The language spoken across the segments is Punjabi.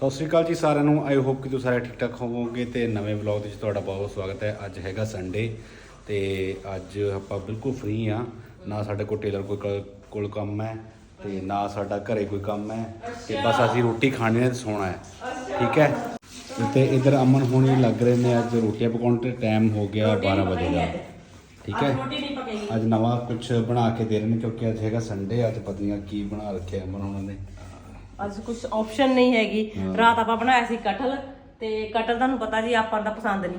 ਸਤਿ ਸ਼੍ਰੀ ਅਕਾਲ ਜੀ ਸਾਰਿਆਂ ਨੂੰ। ਆਈ ਹੋਪ ਕਿ ਤੁਸੀਂ ਸਾਰੇ ਠੀਕ ਠਾਕ ਹੋਵੋਗੇ ਤੇ ਨਵੇਂ ਵਲੌਗ ਦੇ ਵਿੱਚ ਤੁਹਾਡਾ ਬਹੁਤ ਬਹੁਤ ਸਵਾਗਤ ਹੈ। ਅੱਜ ਹੈਗਾ ਸੰਡੇ ਤੇ ਅੱਜ ਆਪਾਂ ਬਿਲਕੁਲ ਫ੍ਰੀ ਆ ਨਾ ਸਾਡੇ ਕੋਲ ਟੇਲਰ ਕੋਈ ਕੋਲ ਕੰਮ ਹੈ ਤੇ ਨਾ ਸਾਡਾ ਘਰੇ ਕੋਈ ਕੰਮ ਹੈ ਤੇ ਬਸ ਅਸੀਂ ਰੋਟੀ ਖਾਣੀ ਹੈ ਤੇ ਸੋਣਾ ਹੈ। ਠੀਕ ਹੈ? ਤੇ ਇਧਰ ਅਮਨ ਹੋਣੀ ਲੱਗ ਰਹੇ ਨੇ ਅੱਜ ਰੋਟੀਆਂ ਪਕਾਉਣ ਤੇ। ਟਾਈਮ ਹੋ ਗਿਆ 12 ਵਜੇ ਦਾ। ਠੀਕ ਹੈ? ਰੋਟੀ ਨਹੀਂ ਪਕਾਈ। ਅੱਜ ਨਵਾਂ ਕੁਝ ਬਣਾ ਕੇ ਦੇ ਰਹੇ ਨੇ ਕਿਉਂਕਿ ਅੱਜ ਹੈਗਾ ਸੰਡੇ ਅੱਜ ਪਤਾ ਨਹੀਂ ਕੀ ਬਣਾ ਰੱਖਿਆ ਅਮਨ ਹੋਣਾ ਨੇ। ਅੱਜ ਕੁਝ ਆਪਸ਼ਨ ਨਹੀਂ ਹੈਗੀ। ਰਾਤ ਆਪਾਂ ਬਣਾਇਆ ਸੀ ਕਟਲ ਤੇ ਕਟਲ ਤੁਹਾਨੂੰ ਪਤਾ ਜੀ ਆਪਾਂ ਦਾ ਪਸੰਦ ਨਹੀਂ।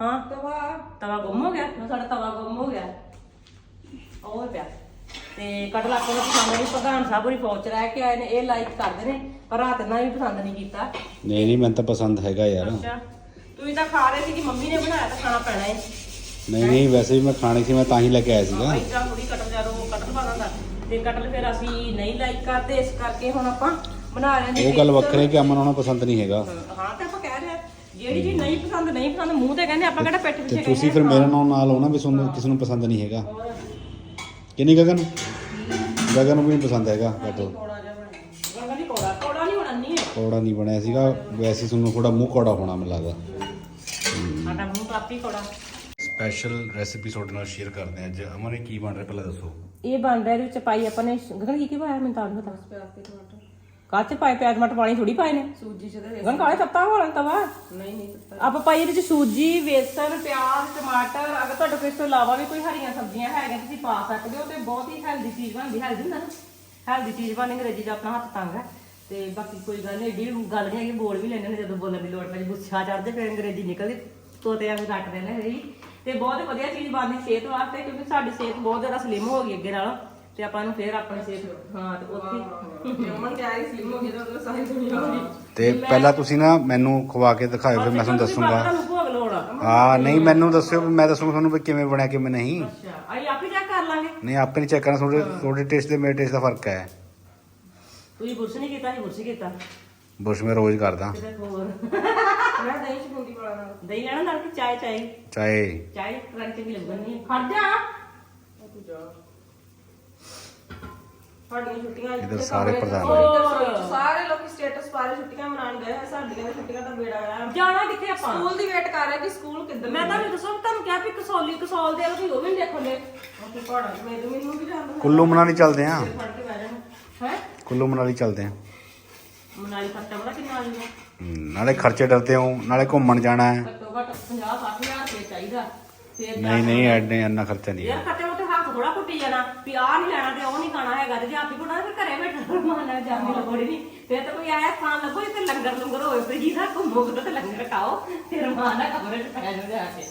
ਹਾਂ? ਤਵਾ। ਤਵਾ ਗੁੰਮ ਹੋ ਗਿਆ? ਨਾ ਸਾਡਾ ਤਵਾ ਗੁੰਮ ਹੋ ਗਿਆ। ਹੋਰ ਪਿਆ। ਤੇ ਕਟਲ ਆਪਾਂ ਨੂੰ ਪਸੰਦ ਨਹੀਂ ਪ੍ਰਧਾਨ ਸਾਹਿਬ ਹੋਰੀ ਫੌਜ ਚ ਰਹਿ ਕੇ ਆਏ ਨੇ ਇਹ ਲਾਈਕ ਕਰਦੇ ਨੇ ਪਰ ਰਾਤ ਇਹਨਾਂ ਵੀ ਪਸੰਦ ਨਹੀਂ ਕੀਤਾ। ਨਹੀਂ ਨਹੀਂ ਮੈਨੂੰ ਤਾਂ ਪਸੰਦ ਹੈਗਾ ਯਾਰ। ਅੱਛਾ। ਤੁਸੀਂ ਤਾਂ ਖਾ ਰਹੇ ਸੀ ਕਿ ਮੰਮੀ ਨੇ ਬਣਾਇਆ ਤਾਂ ਖਾਣਾ ਪੈਣਾ ਹੈ ਨਹੀਂ ਨਹੀਂ ਵੈਸੇ ਵੀ ਮੈਂ ਖਾਣੀ ਸੀ ਮੈਂ ਤਾਂ ਹੀ ਲੈ ਕੇ ਆਇਆ ਸੀਗਾ। ਇਦਾਂ ਥੋੜੀ ਕਟਲ ਜਦੋਂ ਕਟਲ ਬਣਾਉਂਦਾ ਤੇ ਕਟਲ ਫਿਰ ਅਸੀਂ ਨਹੀਂ ਲਾਈਕ ਕਰਦੇ ਇਸ ਕਰਕੇ ਹੁਣ ਆਪਾਂ ਬਣਾ ਰਹੇ ਨੇ ਉਹ ਗੱਲ ਵੱਖਰੀ ਕਿ ਅਮਨ ਉਹਨਾਂ ਪਸੰਦ ਨਹੀਂ ਹੈਗਾ। ਹਾਂ ਤੇ ਆਪਾਂ ਕਹਿ ਰਹੇ ਆ ਜਿਹੜੀ ਚੀਜ਼ ਨਹੀਂ ਪਸੰਦ ਨਹੀਂ ਪਸੰਦ ਮੂੰਹ ਤੇ ਕਹਿੰਦੇ ਆਪਾਂ ਕਿਹੜਾ ਪਿੱਠ ਤੇ ਪਿੱਛੇ ਤੁਸੀਂ ਫਿਰ ਮੇਰੇ ਨਾਲ ਨਾਲ ਹੋ ਨਾ ਵੀ ਤੁਹਾਨੂੰ ਕਿਸੇ ਨੂੰ ਪਸੰਦ ਨਹੀਂ ਹੈਗਾ। ਕਿ ਨਹੀਂ ਗਗਨ? ਗਗਨ ਨੂੰ ਵੀ ਨਹੀਂ ਪਸੰਦ ਹੈਗਾ ਕਟਲ ਕੋੜਾ ਜਿਹਾ ਬਣਿਆ। ਗੰਗਾ ਨਹੀਂ ਕੋੜਾ ਕੋੜਾ ਨਹੀਂ ਹੋਣਾ ਨਹੀਂ ਹੈ। ਕੌੜਾ ਨਹੀਂ ਬਣਿਆ ਸੀਗਾ ਵੈਸੇ ਹੀ ਤੁਹਾਨੂੰ ਥੋੜਾ ਮੂੰਹ ਕੌੜਾ ਹੋਣਾ ਮੈਨੂੰ ਲੱਗਦਾ। ਸਾਡਾ ਮੂੰਹ ਕਾਪੀ ਕੋੜਾ। ਸਪੈਸ਼ਲ ਰੈਸਿਪੀ ਤੁਹਾਡੇ ਨਾਲ ਸ਼ੇਅਰ ਕਰਦੇ ਹਾਂ ਅੱਜ। ਅਮਨ ਇਹ ਕੀ ਬਣ ਰਿਹਾ ਪਹਿਲਾਂ ਦੱਸੋ। ਇਹ ਬਣ ਰਿਹਾ ਇਹਦੇ ਵਿੱਚ ਪਾਈ ਆਪਾਂ ਨੇ ਗੰਗਾ ਕੀ ਕੀ ਪਾਇਆ ਮੈਨੂੰ ਤਾਂ ਨਹੀਂ ਪਤਾ। ਕਾਚ ਪਾਏ ਪਿਆਜ਼ ਟਮਾਟਰ ਪਾਣੀ ਥੋੜੀ ਪਾਏ ਨੇ? ਸੂਜੀ ਚ ਤੇ ਗੰਗਾ ਕਾਲੇ ਸੱਤਾ ਹੋਣਾ ਤਵਾ ਨਹੀਂ ਨਹੀਂ ਆਪਾਂ ਪਾਈ ਇਹਦੇ ਚ ਸੂਜੀ ਵੇਸਣ ਪਿਆਜ਼ ਟਮਾਟਰ। ਅਗਰ ਤੁਹਾਡੇ ਕੋਲ ਇਸ ਤੋਂ ਇਲਾਵਾ ਵੀ ਕੋਈ ਹਰੀਆਂ ਸਬਜ਼ੀਆਂ ਹੈਗੀਆਂ ਤੁਸੀਂ ਪਾ ਸਕਦੇ ਹੋ ਤੇ ਬਹੁਤ ਹੀ ਹੈਲਦੀ ਚੀਜ਼ ਬਣਦੀ ਹੈਲਦੀ ਹੁੰਦਾ ਨਾ? ਹੈਲਦੀ ਚੀਜ਼ ਬਣ ਅੰਗਰੇਜ਼ੀ ਚ ਆਪਣਾ ਹੱਥ ਤੰਗ ਹੈ। ਤੇ ਬਾਕੀ ਕੋਈ ਗੱਲ ਨਹੀਂ ਏਡੀ ਗੱਲ ਨਹੀਂ ਹੈਗੀ ਬੋਲ ਵੀ ਲੈਣੇ ਨੇ ਜਦੋਂ ਬੋਲਣ ਦੀ ਲੋੜ ਪੈ ਗੁੱਸਾ ਚੜਦੇ ਫਿਰ ਅੰਗਰੇਜ਼ੀ ਨਿਕਲਦੀ। ਤੋਤੇ ਵਾਂਗ ਕੱਟ ਦੇਣੇ ਤੇ ਬਹੁਤ ਵਧੀਆ ਚੀਜ਼ ਬਣਦੀ ਸਿਹਤ ਵਾਸਤੇ ਕਿਉਂਕਿ ਸਾਡੀ ਸਿਹਤ ਬਹੁਤ ਜ਼ਿਆਦਾ ਸਲਿਮ ਹੋ ਗਈ ਅੱਗੇ ਨਾਲੋਂ। ਤੇ ਆਪਾਂ ਨੂੰ ਫੇਰ ਆਪਣੇ ਸੇਫ ਹਾਂ ਤੇ ਉੱਥੇ ਅਮਨ ਕਹਿ ਰਹੀ ਸਲਿਮ ਹੋ ਗਈ ਤਾਂ ਉਹਨੂੰ ਸਾਰੀ ਦੁਨੀਆ ਹੋ। ਗਈ ਤੇ ਪਹਿਲਾਂ ਤੁਸੀਂ ਨਾ ਮੈਨੂੰ ਖਵਾ ਕੇ ਦਿਖਾਇਓ ਫਿਰ ਮੈਂ ਤੁਹਾਨੂੰ ਦੱਸੂਗਾ। ਤੁਹਾਨੂੰ ਭੋਗ ਲੋੜ ਆ ਹਾਂ ਨਹੀਂ ਮੈਨੂੰ ਦੱਸਿਓ ਵੀ ਮੈਂ ਦੱਸੂਗਾ ਤੁਹਾਨੂੰ ਵੀ ਕਿਵੇਂ ਬਣਿਆ ਕਿਵੇਂ ਨਹੀਂ। ਅੱਛਾ ਆਈ ਆਪੇ ਚੈੱਕ ਕਰ ਲਾਂਗੇ। ਨਹੀਂ ਆਪੇ ਨਹੀਂ ਚੈੱਕ ਕਰਨਾ ਤੁਹਾਡੇ ਤੁਹਾਡੇ ਟੇਸਟ ਤੇ ਮੇਰੇ ਟੇਸਟ ਦਾ ਫ਼ਰਕ ਹੈ। ਤੁਸੀਂ ਬੁਰਸ਼ ਨਹੀਂ ਕੀਤਾ ਨਹੀਂ ਬੁਰਸ਼ ਕੀਤਾ। ਬੁਰਸ਼ ਮੈਂ ਰੋਜ਼ ਕਰਦਾ। ਤੇ ਹੋਰ। ਮੈਂ ਦਹੀਂ ਚ ਬੂੰਦੀ ਵਾਲਾ ਨਾਲ। ਦਹੀਂ ਲੈਣਾ ਨਾਲ ਕਿ ਚਾਏ ਚਾਏ? ਚਾਹੇ ਚਾਏ ਰੰਗ ਚੰਗੀ ਲੱਗਣੀ ਖੜ ਜਾ। ਉਹ ਤੂੰ ਜਾ। ਸਾਡੀਆਂ ਛੁੱਟੀਆਂ ਇੱਧਰ ਸਾਰੇ ਪ੍ਰਧਾਨ ਹੋਰ। ਸਾਰੇ ਲੋਕੀ ਸਟੇਟਸ ਪਾ ਰਹੇ ਛੁੱਟੀਆਂ ਮਨਾਉਣ ਗਏ ਹੋਏ ਸਾਡੀਆਂ ਤਾਂ ਛੁੱਟੀਆਂ ਦਾ ਬੇੜਾ ਆ। ਜਾਣਾ ਕਿੱਥੇ ਆਪਾਂ? ਸਕੂਲ ਦੀ ਵੇਟ ਕਰ ਰਹੇ ਕਿ ਸਕੂਲ ਕਿੱਦਾਂ ਮੈਂ ਤੁਹਾਨੂੰ ਦੱਸੋ ਤੁਹਾਨੂੰ ਕਿਹਾ ਵੀ ਕਸੌਲੀ ਕਸੌਲ ਦੇ ਤੁਸੀਂ ਉਹ ਵੀ ਨੀ ਦੇਖੋ ਲੈ ਉੱਥੇ ਪਹਾੜਾਂ 'ਚ ਮੈਨੂੰ ਮੈਨੂੰ ਵੀ ਜਾਂਦਾ ਕੁੱਲੂ ਮਨਾਲੀ ਚੱਲਦੇ ਆਂ ਫੜ ਕੇ ਬਹਿ ਜਾਣਾ। ਹੈ? ਕੁੱਲੂ ਮਨਾਲੀ ਚੱਲਦੇ ਆਂ ਮਨਾਲੀ ਖਰਚਾ ਬੜਾ ਕਿੰਨਾ ਆ ਜੂਗਾ ਹਮ, ਨਾਲੇ ਖਰਚੇ ਡਰਦੇ ਹੋ ਨਾਲੇ ਘੁੰਮਣ ਜਾਣਾ ਹੈ। ਘੱਟੋ ਘੱਟ 50 60000 ਰੁਪਏ ਚਾਹੀਦਾ। ਫਿਰ ਨਹੀਂ ਨਹੀਂ ਐਡੇ ਇੰਨਾ ਖਰਚਾ ਨਹੀਂ ਹੈ। ਯਾਰ ਥੋੜਾ ਕੁੱਟੀ ਜਾਣਾ ਵੀ ਆਹ ਨਹੀਂ ਲੈਣਾ ਤੇ ਉਹ ਨਹੀਂ ਖਾਣਾ ਹੈਗਾ ਤੇ ਜੇ ਆਪੀ ਕੋਣਾ ਫਿਰ ਘਰੇ ਬੈਠਾ ਮਾਨਾ ਜਾਣ ਦੀ ਲੋੜ ਨਹੀਂ ਫਿਰ ਤਾਂ ਕੋਈ ਆਇਆ ਖਾਣ ਲੱਗੋ ਇੱਥੇ ਲੰਗਰ ਲੰਗਰ ਹੋਏ ਤੇ ਜੀ ਦਾ ਘੁੰਮੋਗੇ ਤਾਂ ਲੰਗਰ ਖਾਓ ਫਿਰ ਮਾਨਾ ਕਮਰੇ 'ਚ ਪੈ ਜਾਓ ਜਾ ਕੇ।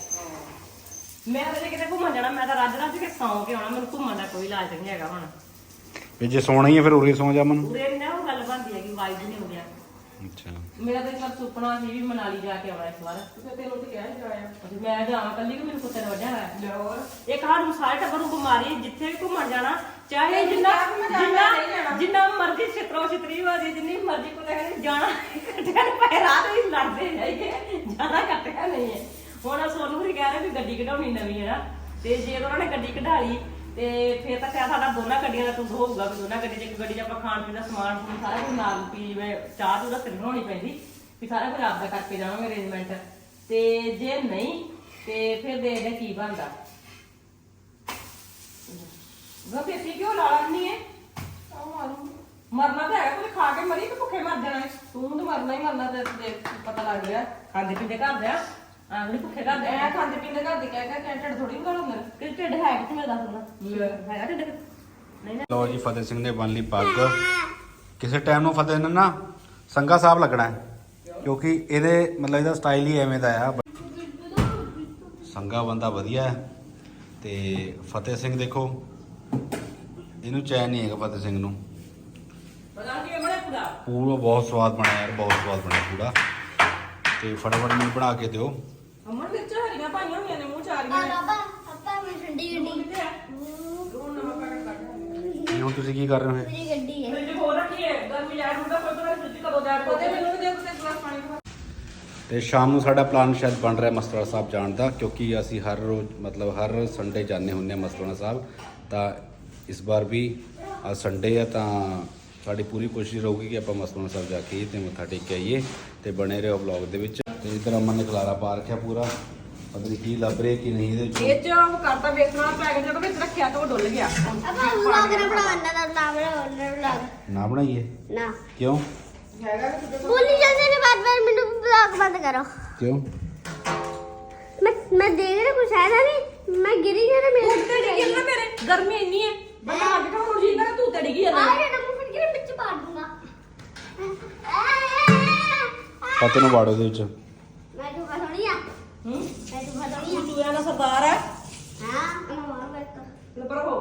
ਮੈਂ ਤਾਂ ਜੇ ਕਿਤੇ ਘੁੰਮਣ ਜਾਣਾ ਮੈਂ ਤਾਂ ਰੱਜ ਰੱਜ ਕੇ ਸੌਂ ਕੇ ਆਉਣਾ ਮੈਨੂੰ ਘੁੰਮਣ ਦਾ ਕੋਈ ਇਲਾਜ ਨਹੀਂ ਹੈਗਾ ਹੁਣ। ਵੀ ਜੇ ਸੋਣਾ ਹੀ ਹੈ ਫਿਰ ਉਰੇ ਸੌ ਜਾ ਮਨ। ਪੂਰੇ ਨੇ ਉਹ ਗੱਲ ਬਣਦੀ ਹੈ ਕਿ ਵਾਈਬ ਨਹੀਂ ਹੋ ਗਿਆ ਅੱਛਾ। ਮੇਰਾ ਤਾਂ ਇੱਕ ਵਾਰ ਸੁਪਨਾ ਸੀ ਵੀ ਮਨਾਲੀ ਜਾ ਕੇ ਆਉਣਾ ਇਸ ਵਾਰ। ਫਿਰ ਤੈਨੂੰ ਤੇ ਕਿਹਾ ਜਾਇਆ। ਅਸੀਂ ਮੈਂ ਜਾਵਾਂ ਕੱਲੀ ਕਿ ਮੈਨੂੰ ਕੁੱਤੇ ਨੇ ਵੱਢਿਆ ਹੋਇਆ। ਹੋਰ। ਇੱਕ ਸਾਨੂੰ ਸਾਰੇ ਟੱਬਰ ਨੂੰ ਬਿਮਾਰੀ ਜਿੱਥੇ ਵੀ ਘੁੰਮਣ ਜਾਣਾ ਚਾਹੇ ਜਿੰਨਾ ਜਿੰਨਾ ਜਿੰਨਾ ਮਰਜ਼ੀ ਛਿਤਰੋ ਛਿਤਰੀ ਹੋ ਜੇ ਜਿੰਨੀ ਮਰਜ਼ੀ ਕੁੱਤੇ ਕਹਿੰਦੇ ਜਾਣਾ ਕੱਟਿਆ ਨੀ ਪਏ ਰਾਤ ਵੀ ਲੜਦੇ ਹੈਗੇ ਜਾਣਾ ਕੱਟਿਆ ਨਹੀਂ ਹੈ। ਹੁਣ ਸੋਨੂੰ ਵੀ ਕਹਿ ਰਹੇ ਵੀ ਗੱਡੀ ਕਢਾਉਣੀ ਨਵੀਂ ਹੈ ਨਾ ਤੇ ਜੇ ਉਹਨਾਂ ਨੇ ਗੱਡੀ ਕਢਾ ਲਈ ਤੇ ਫਿਰ ਤਾਂ ਕਿਆ ਸਾਡਾ ਦੋਨਾਂ ਗੱਡੀਆਂ ਦਾ ਟੂਰ ਹੋਊਗਾ ਵੀ ਦੋਨਾਂ ਗੱਡੀ 'ਚ ਇੱਕ ਗੱਡੀ 'ਚ ਆਪਾਂ ਖਾਣ ਪੀਣ ਦਾ ਸਮਾਨ ਸਮੂਨ ਸਾਰਾ ਕੁਝ ਨਾਲ ਪੀ ਜਿਵੇਂ ਚਾਹ ਚੂਹ ਦਾ ਸਿਰ ਬਣਾਉਣੀ ਪੈਂਦੀ ਵੀ ਸਾਰਾ ਕੁਝ ਆਪਦਾ ਕਰਕੇ ਜਾਵਾਂਗੇ ਅਰੇਂਜਮੈਂਟ ਤੇ ਜੇ ਨਹੀਂ ਤੇ ਫਿਰ ਦੇਖਦੇ ਹਾਂ ਕੀ ਬਣਦਾ। ਗਾ ਪੇਟੀ ਕਿਉਂ ਲਾ ਲੈਣੀ ਹੈ ਮਰਨਾ ਤਾਂ ਹੈਗਾ ਕੋਈ ਖਾ ਕੇ ਮਰੀ ਕਿ ਭੁੱਖੇ ਮਰ ਜਾਣਾ ਹੈ? ਤੂੰ ਤਾਂ ਮਰਨਾ ਹੀ ਮਰਨਾ ਤੇ ਦੇਖ ਪਤਾ ਲੱਗ ਗਿਆ ਖਾਂਦੇ ਪੀਂਦੇ ਘਰ ਦੇ ਆ। ਆਂਗਲੀ ਭੁੱਖੇ ਘਰ ਦੇ ਐ ਖਾਂਦੇ ਪੀਂਦੇ ਘਰ ਦੀ ਕਹਿ ਕਹਿ ਕੈਂਟਡ ਥੋੜੀ ਗੱਲ ਹੁੰਦੇ ਨੇ ਕਿ ਢਿੱਡ ਹੈ ਕਿੱਥੇ ਮੈਂ ਦੱਸ ਦਿੰਦਾ। ਹੈਗਾ ਢਿੱਡ। ਨਹੀਂ ਨਾ ਲਓ ਜੀ ਫਤਿਹ ਸਿੰਘ ਨੇ ਬਣ ਲਈ ਪੱਗ। ਕਿਸੇ ਟਾਈਮ ਨੂੰ ਫਤਿਹ ਨੇ ਨਾ ਸੰਗਾ ਸਾਹਿਬ ਲੱਗਣਾ ਹੈ ਕਿਉਂਕਿ ਇਹਦੇ ਮਤਲਬ ਇਹਦਾ ਸਟਾਈਲ ਹੀ ਐਵੇਂ ਦਾ ਆ। ਸੰਗਾ ਬੰਦਾ ਵਧੀਆ ਹੈ। ਤੇ ਫਤਿਹ ਸਿੰਘ ਦੇਖੋ ਇਹਨੂੰ ਚੈਨ ਨਹੀਂ ਹੈਗਾ ਫਤਿਹ ਸਿੰਘ ਨੂੰ। ਪੂਰਾ ਬਹੁਤ ਸਵਾਦ ਬਣਿਆ ਯਾਰ ਬਹੁਤ ਸਵਾਦ ਬਣਿਆ ਪੂਰਾ। ਤੇ ਫਟਾਫਟ ਮੈਨੂੰ ਬਣਾ ਕੇ ਦਿਓ। ਅਮਨ ਵਿੱਚ ਹਰੀਆਂ ਪਾਈਆਂ ਹੋਈਆਂ ਨੇ ਮੂੰਹ ਚ ਆ ਰਹੀਆਂ ਨੇ। ਪਾਪਾ ਪਾਪਾ ਮੈਂ ਠੰਡੀ ਗੱਡੀ। ਲੂਣ ਨਮਕ ਪਾ ਕੇ ਕੱਢ ਇਹ ਹੁਣ ਤੁਸੀਂ ਕੀ ਕਰ ਰਹੇ ਹੋ ਇਹ? ਮੇਰੀ ਗੱਡੀ ਹੈ। ਫ੍ਰਿਜ ਖੋਲ ਰੱਖੀ ਹੈ ਗਰਮੀ ਜਾਇ ਹੁੰਦਾ ਕੋਈ ਪਤਾ ਨਹੀਂ ਫ੍ਰਿਜ ਕਦੋਂ ਜਾਇ ਉਹਦੇ ਮੈਨੂੰ ਵੀ ਦੇ ਉੱਤੇ ਗਲਾਸ ਪਾਣੀ ਪਾ ਤੇ ਸ਼ਾਮ ਨੂੰ ਸਾਡਾ ਪਲਾਨ ਸ਼ਾਇਦ ਬਣ ਰਿਹਾ ਮਸਤਰਾ ਸਾਹਿਬ ਜਾਣ ਦਾ ਕਿਉਂਕਿ ਅਸੀਂ ਹਰ ਰੋਜ਼ ਮਤਲਬ ਹਰ ਸੰਡੇ ਜਾਂਦੇ ਹੁੰਦੇ ਆ ਮਸਤਰਾ ਸਾਹਿਬ। ਤਾਂ ਇਸ ਵਾਰ ਵੀ ਅੱਜ ਸੰਡੇ ਆ ਤਾਂ ਸਾਡੀ ਪੂਰੀ ਕੋਸ਼ਿਸ਼ ਰਹੂਗੀ ਕਿ ਆਪਾਂ ਮਸਤੂਆਣਾ ਸਾਹਿਬ ਜਾ ਕੇ ਤੇ ਮੱਥਾ ਟੇਕ ਕੇ ਆਈਏ ਤੇ ਬਣੇ ਰਹੋ ਵਲੌਗ ਦੇ ਵਿੱਚ। ਤੇ ਇਧਰ ਅਮਨ ਨੇ ਖਲਾਰਾ ਪਾ ਰੱਖਿਆ ਪੂਰਾ। ਪਤਾ ਨਹੀਂ ਕੀ ਲੱਭ ਰਿਹਾ ਕੀ ਨਹੀਂ ਇਹਦੇ ਵਿੱਚ। ਇਹ ਚ ਉਹ ਕਰਤਾ ਵੇਖਣਾ ਪੈਕੇਟ ਜਦੋਂ ਵਿੱਚ ਰੱਖਿਆ ਤਾਂ ਉਹ ਡੁੱਲ ਗਿਆ। ਆਪਾਂ ਵਲੌਗ ਨਾ ਬਣਾਉਣਾ ਦਾ ਨਾਮ ਨਾ ਵਲੌਗ ਨਾ ਬਣਾਈਏ? ਨਾ। ਕਿਉਂ? ਬੋਲੀ ਜਾਂਦੇ ਨੇ ਬਾਰ ਬਾਰ ਮੈਨੂੰ ਵਲੌਗ ਬੰਦ ਕਰੋ। ਕਿਉਂ? ਮੈਂ ਮੈਂ ਦੇਖ ਰਿਹਾ ਕੁਛ ਹੈ ਨਾ ਨਹੀਂ। ਮੈਂ ਗਿਰੀ ਜਾਣਾ ਮੇਰੇ ਤੇ ਡਿੱਗੀ ਨਾ ਮੇਰੇ ਗਰਮੀ ਇੰਨੀ ਹੈ। ਬੰਦਾ ਅੱਜ ਕੱਲ ਹੁਣ ਜੀ ਨਾ ਤੂੰ ਤੇ ਡਿੱਗੀ ਆ ਜਾਂਦਾ ਰਿਹਾ ਨਾ ਫੜ ਕੇ ਵਿੱਚ ਪਾੜ ਦੂੰਗਾ। ਪਤੇ ਨੂੰ ਬਾੜੋ ਦੇ ਵਿੱਚ ਮੈਂ ਤੂੰ ਥੋੜੀ ਆ ਹੂੰ ਮੈਂ ਤੂੰ ਥੋੜੀ ਆ ਤੂੰ ਇਹਨਾਂ ਸਰਦਾਰ ਹੈ। ਹਾਂ ਮੈਂ ਮਾਰ ਬੈਠਾ। ਲੈ ਪਰ ਹੋ।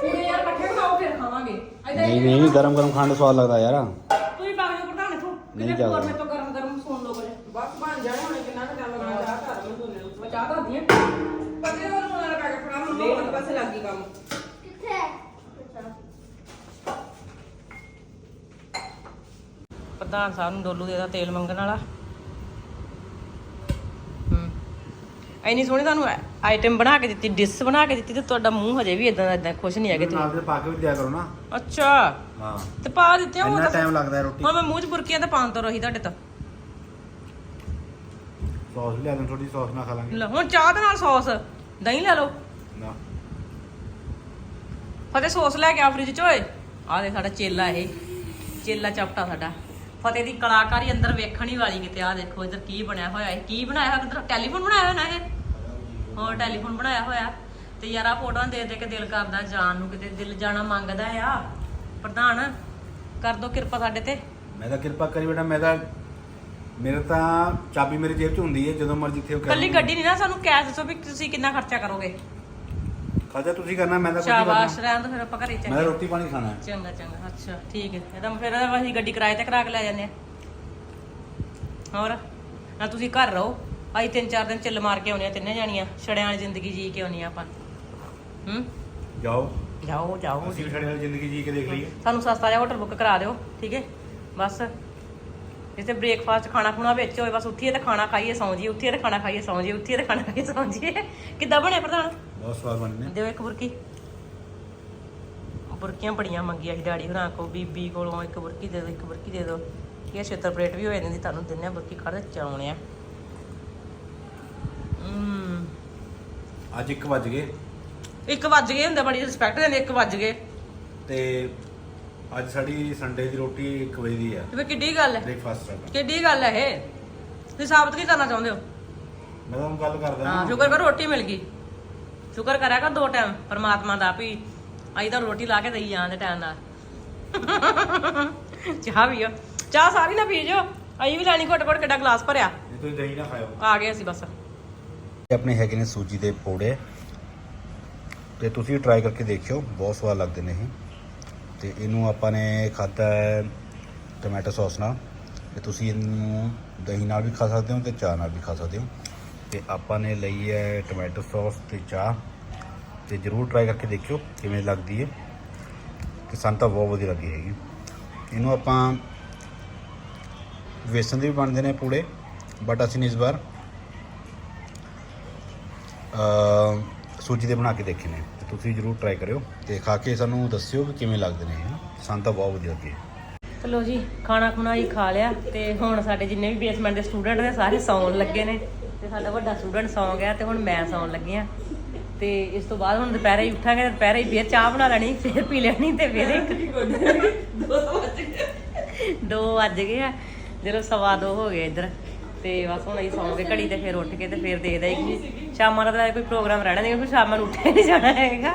ਪੂਰੇ ਯਾਰ ਇਕੱਠੇ ਖਾਓ ਫਿਰ ਖਾਵਾਂਗੇ। ਏਦਾਂ ਨਹੀਂ ਨਹੀਂ ਗਰਮ ਗਰਮ ਖਾਣ ਦਾ ਸਵਾਦ ਲੱਗਦਾ ਯਾਰ। ਤੂੰ ਹੀ ਬਾਗ ਜੋ ਪ੍ਰਧਾਨ ਇਥੋਂ ਨਹੀਂ ਜਾਊਗਾ। ਹੋਰ ਮੇਰੇ ਤੋਂ ਗਰਮ ਗਰਮ ਸੁਣ ਲਓ ਕੁਝ। ਬਸ ਬਣ ਜਾਣੇ ਹੁਣ ਕਿੰਨਾ ਕੁ ਟਾਈਮ ਲੱਗਣਾ ਚਾਹ ਕਰ ਮੈਂ ਦੋਨੇ ਮੈਂ ਚਾਹ ਕਰਦੀ ਆ। ਪਤੇ ਹੋਰ ਹੁਣ ਵਾਲਾ ਪੈਕਟ ਫੜਾ ਮੰਮਾ ਇੱਕ ਪਾਸੇ ਲੱਗ ਗਈ ਕੰਮ। ਕਿੱਥੇ? ਪ੍ਰਧਾਨ ਸਾਹਿਬ ਨੂੰ ਡੋਲੂ ਦੇ ਦਾ ਤੇਲ ਮੰਗਣ ਵਾਲਾ। ਐਨੀ ਸੋਹਣੀ ਤੁਹਾਨੂੰ ਆਈਟਮ ਬਣਾ ਕੇ ਦਿੱਤੀ ਡਿਸ਼ ਬਣਾ ਕੇ ਦਿੱਤੀ ਤੇ ਤੁਹਾਡਾ ਮੂੰਹ ਹਜੇ ਵੀ ਇਦਾਂ ਦਾ ਇਦਾਂ ਖੁਸ਼ ਨਹੀਂ ਹੈਗੇ ਤੁਸੀਂ। ਨਾਲ ਦੇ ਪਾ ਕੇ ਵੀ ਦਿਆ ਕਰੋ ਨਾ। ਅੱਛਾ। ਹਾਂ। ਤੇ ਪਾ ਦਿੱਤੇ ਉਹ ਇੰਨਾ ਟਾਈਮ ਲੱਗਦਾ ਹੈ ਰੋਟੀ। ਹੁਣ ਮੈਂ ਮੂੰਹ 'ਚ ਬੁਰਕੀਆਂ ਤਾਂ ਪਾਉਣ ਤੋਂ ਰਹੀ ਤੁਹਾਡੇ ਤੋਂ। ਸੌਸ ਲਿਆ ਦੇ ਥੋੜੀ ਸੌਸ ਨਾਲ ਖਾ ਲਾਂਗੇ। ਲੈ, ਹੁਣ ਚਾਹ ਦੇ ਨਾਲ ਸੌਸ ਦਹੀਂ ਲੈ ਲਓ। ਨਾ। ਫਤਿਹ ਸੌਸ ਲੈ ਕੇ ਆ ਫ੍ਰਿਜ 'ਚ ਓਏ। ਆ ਦੇ ਸਾਡਾ ਚੇਲਾ ਇਹ। ਚੇਲਾ ਚਪਟਾ ਸਾਡਾ। ਫਤਿਹ ਦੀ ਕਲਾਕਾਰੀ ਅੰਦਰ ਵੇਖਣ ਹੀ ਵਾਲੀ ਕਿਤੇ ਆ ਦੇਖੋ ਇੱਧਰ ਕੀ ਬਣਿਆ ਹੋਇਆ ਹੈ ਕੀ ਬਣਾਇਆ ਹੋਇਆ? ਕਿੱਧਰ ਟੈਲੀਫੋਨ ਬਣਾਇਆ ਹੋਇਆ ਨਾ ਇਹ? ਹੋਰ ਟੈਲੀਫੋਨ ਬਣਾਇਆ ਹੋਇਆ। ਤੇ ਯਾਰ ਆ ਫੋਟੋਆਂ ਦੇ ਦੇ ਕੇ ਦਿਲ ਕਰਦਾ ਜਾਣ ਨੂੰ ਕਿਤੇ ਦਿਲ ਜਾਣਾ ਮੰਗਦਾ ਆ। ਪ੍ਰਧਾਨ ਕਰ ਦੋ ਕਿਰਪਾ ਸਾਡੇ ਤੇ। ਮੈਂ ਤਾਂ ਕਿਰਪਾ ਕਰੀ ਬੇਟਾ ਮੈਂ ਤਾਂ ਮੇਰੇ ਤਾਂ ਚਾਬੀ ਮੇਰੀ ਜੇਬ 'ਚ ਹੁੰਦੀ ਹੈ ਜਦੋਂ ਮਰਜ਼ੀ ਇੱਥੇ ਕੱਲੀ ਗੱਡੀ ਨਹੀਂ ਨਾ ਸਾਨੂੰ ਕੈਸ਼ ਦੱਸੋ ਵੀ ਤੁਸੀਂ ਕਿੰਨਾ ਖਰਚਾ ਕਰੋਗੇ। ਖਾਜਾ ਤੁਸੀਂ ਕਰਨਾ ਮੈਂ ਤਾਂ ਕੁਝ ਨਹੀਂ ਸ਼ਾਬਾਸ਼ ਕਰਨਾ ਰਹਿਣ ਦੋ ਫਿਰ ਆਪਾਂ ਘਰੇ ਮੈਂ ਤਾਂ ਚੱਲੇ ਰੋਟੀ ਪਾਣੀ ਖਾਣਾ। ਹੈ ਚੰਗਾ ਚੰਗਾ ਅੱਛਾ ਠੀਕ ਹੈ ਇਹਦਾ ਫਿਰ ਅਸੀਂ ਗੱਡੀ ਕਿਰਾਏ ਤੇ ਕਰਾ ਕੇ ਲੈ ਜਾਂਦੇ ਆ। ਹੋਰ? ਨਾ ਤੁਸੀਂ ਘਰ ਰਹੋ। ਅਸੀਂ ਤਿੰਨ ਚਾਰ ਦਿਨ ਚੱਲ ਮਾਰ ਕੇ ਆਉਣੇ ਆ ਤਿੰਨੇ ਜਾਣੀਆਂ। ਛੜਿਆਂ ਵਾਲੀ ਜ਼ਿੰਦਗੀ ਜੀ ਕੇ ਆਉਣੀ ਆ ਆਪਾਂ। ਹੂੰ? ਜਾਓ। ਜਾਓ ਜਾਓ। ਅਸੀਂ ਵੀ ਨਾਲ ਜ਼ਿੰਦਗੀ ਜੀ ਕੇ ਦੇਖ ਲਈਏ। ਸਾਨੂੰ ਸਸਤਾ ਜਿਹਾ ਹੋਟਲ ਬੁੱਕ ਕਰਾ ਦਿਓ ਠੀਕ ਹੈ? ਬਸ। ਜਿੱਥੇ ਬ੍ਰੇਕਫਾਸਟ ਖਾਣਾ ਖੁਣਾ ਵਿੱਚ ਹੋਏ ਬਸ ਉੱਠੀਏ ਤੇ ਖਾਣਾ ਖਾਈਏ ਸੌਂ ਜੀਏ ਉੱਠੀਏ ਤੇ ਖਾਣਾ ਖਾਈਏ ਸੌਂ ਜੀਏ ਉੱਠੀਏ ਤੇ ਖਾਣਾ ਖਾਈਏ ਸੌਂ ਜੀਏ ਕਿੱਦਾਂ ਬਣਿਆ ਪ੍ਰਧਾਨ? ਬਹੁਤ ਸਵਾਦ ਬਣਨੇ ਦਿਓ ਇੱਕ ਬੁਰਕੀ। ਬੁਰਕੀਆਂ ਬੜੀਆਂ ਮੰਗੀਆਂ ਸੀ ਡੈਡੀ ਹੁਣਾਂ ਕੋ ਬੀਬੀ ਕੋਲੋਂ ਇੱਕ ਬੁਰਕੀ ਦੇ ਦਿਓ ਇੱਕ ਬੁਰਕੀ ਦੇ ਦਿਓ। ਇਹ ਛੇਤਰ ਪਲੇਟ ਵੀ ਹੋ ਜਾਂਦੀ ਤੁਹਾਨੂੰ ਦਿੰਨੇ ਆ ਬੁਰਕੀ ਖੜ ਚਾਉਣੇ ਆ। ਅੱਜ 1 ਵਜ ਗਏ। ਇੱਕ ਵੱਜ ਗਏ ਹੁੰਦੇ ਬੜੀ ਰਿਸਪੈਕਟ ਦਿੰਦੇ ਇੱਕ ਵੱਜ ਗਏ। ਤੇ ਅੱਜ ਸਾਡੀ ਸੰਡੇ ਦੀ ਰੋਟੀ 1 ਵਜੇ ਦੀ ਹੈ ਤੇ ਫਿਰ ਕਿੱਡੀ ਗੱਲ ਹੈ? ਬ੍ਰੇਕਫਾਸਟ ਸਾਡਾ। ਕਿੱਡੀ ਗੱਲ ਹੈ ਇਹ? ਤੁਸੀਂ ਸਾਬਤ ਕੀ ਕਰਨਾ ਚਾਹੁੰਦੇ ਹੋ? ਮੈਂ ਤਾਂ ਹੁਣ ਗੱਲ ਕਰਦਾ ਹਾਂ ਸ਼ੁਕਰ ਕਰ ਰੋਟੀ ਮਿਲ ਗਈ। ਸ਼ੁਕਰ ਕਰਿਆ ਕਰ ਦੋ ਟਾਈਮ ਪਰਮਾਤਮਾ ਦਾ ਵੀ। ਅਸੀਂ ਤਾਂ ਰੋਟੀ ਲਾ ਕੇ ਦੇਈ ਜਾਂਦੇ ਟਾਈਮ ਨਾਲ। ਚਾਹ ਪੀਓ। ਚਾਹ ਸਾਰੀ ਨਾ ਪੀ ਜੋ ਅਸੀਂ ਵੀ ਲੈਣੀ ਘੁੱਟ ਘੁੱਟ ਕਿੱਡਾ ਗਲਾਸ ਭਰਿਆ। ਤੁਸੀਂ ਦਹੀਂ ਨਾ ਖਾਓ ਆ ਗਏ ਅਸੀਂ ਬਸ। ਆਪਣੇ ਹੈਗੇ ਨੇ ਸੂਜੀ ਦੇ ਪੋੜੇ ਤੇ ਤੁਸੀਂ ਟਰਾਈ ਕਰਕੇ ਦੇਖਿਓ, ਬਹੁਤ ਸਵਾਦ ਲੱਗਦੇ ਨੇ ਇਹ। ਤੇ ਇਹਨੂੰ ਆਪਾਂ ਨੇ ਖਾਧਾ ਹੈ ਟੋਮੈਟੋ ਸੌਸ ਨਾਲ। ਤੇ ਤੁਸੀਂ ਇਹਨੂੰ ਦਹੀਂ ਨਾਲ ਵੀ ਖਾ ਸਕਦੇ ਹੋ ਤੇ ਚਾਹ ਨਾਲ ਵੀ ਖਾ ਸਕਦੇ ਹੋ। ਤੇ ਆਪਾਂ ਨੇ ਲਈ ਹੈ ਟੋਮੈਟੋ ਸੌਸ ਤੇ ਚਾਹ। ਤੇ ਜਰੂਰ ਟਰਾਈ ਕਰਕੇ ਦੇਖਿਓ ਕਿਵੇਂ ਲੱਗਦੀ ਹੈ। ਤੇ ਸਾਨੂੰ ਤਾਂ ਬਹੁਤ ਵਧੀਆ ਲੱਗੀ ਹੈਗੀ। ਇਹਨੂੰ ਆਪਾਂ ਵੇਸਣ ਦੇ ਵੀ ਬਣਦੇ ਨੇ ਪੂੜੇ ਬਟ ਅਸੀਂ ਇਸ ਵਾਰ ਸੂਜੀ ਦੇ ਬਣਾ ਕੇ ਦੇਖੇ ਨੇ। ਤੇ ਤੁਸੀਂ ਜਰੂਰ ਟਰਾਈ ਕਰਿਓ ਤੇ ਖਾ ਕੇ ਸਾਨੂੰ ਦੱਸਿਓ ਕਿ ਕਿਵੇਂ ਲੱਗਦੇ ਨੇ ਸਾਨੂੰ ਤਾਂ ਬਹੁਤ ਵਧੀਆ ਲੱਗੇ ਚਲੋ ਜੀ ਖਾਣਾ ਖੁਣਾ ਹੀ ਖਾ ਲਿਆ ਤੇ ਹੁਣ ਸਾਡੇ ਜਿੰਨੇ ਵੀ ਬੇਸਮੈਂਟ ਦੇ ਸਟੂਡੈਂਟ ਨੇ ਸਾਰੇ ਸੌਣ ਲੱਗੇ ਨੇ। ਤੇ ਸਾਡਾ ਵੱਡਾ ਸਟੂਡੈਂਟ ਸੌਂ ਗਿਆ ਤੇ ਹੁਣ ਮੈਂ ਸੌਣ ਲੱਗੀ ਆ ਤੇ ਇਸ ਤੋਂ ਬਾਅਦ ਹੁਣ ਦੁਪਹਿਰੇ ਹੀ ਉੱਠਾਂਗੇ ਦੁਪਹਿਰੇ ਹੀ ਫੇਰ ਚਾਹ ਬਣਾ ਲੈਣੀ ਫੇਰ ਪੀ ਲੈਣੀ ਤੇ ਫੇਰ ਇੱਕ ਦੋ ਵੱਜ ਗਏ ਆ। ਜਦੋਂ ਸਵਾ ਦੋ ਹੋ ਗਏ ਇੱਧਰ। ਤੇ ਬਸ ਹੁਣ ਅਸੀਂ ਸੌਂ ਕੇ ਘੜੀ ਤੇ ਫਿਰ ਉੱਠ ਕੇ ਤੇ ਫਿਰ ਦੇਖਦੇ ਆ ਕਿ ਸ਼ਾਮਾਂ ਦਾ ਤਾਂ ਕੋਈ ਪ੍ਰੋਗਰਾਮ ਰਹਿਣਾ ਨਹੀਂ, ਕਿਉਂਕਿ ਸ਼ਾਮਾਂ ਨੂੰ ਉੱਠਿਆ ਨਹੀਂ ਜਾਣਾ ਹੈਗਾ।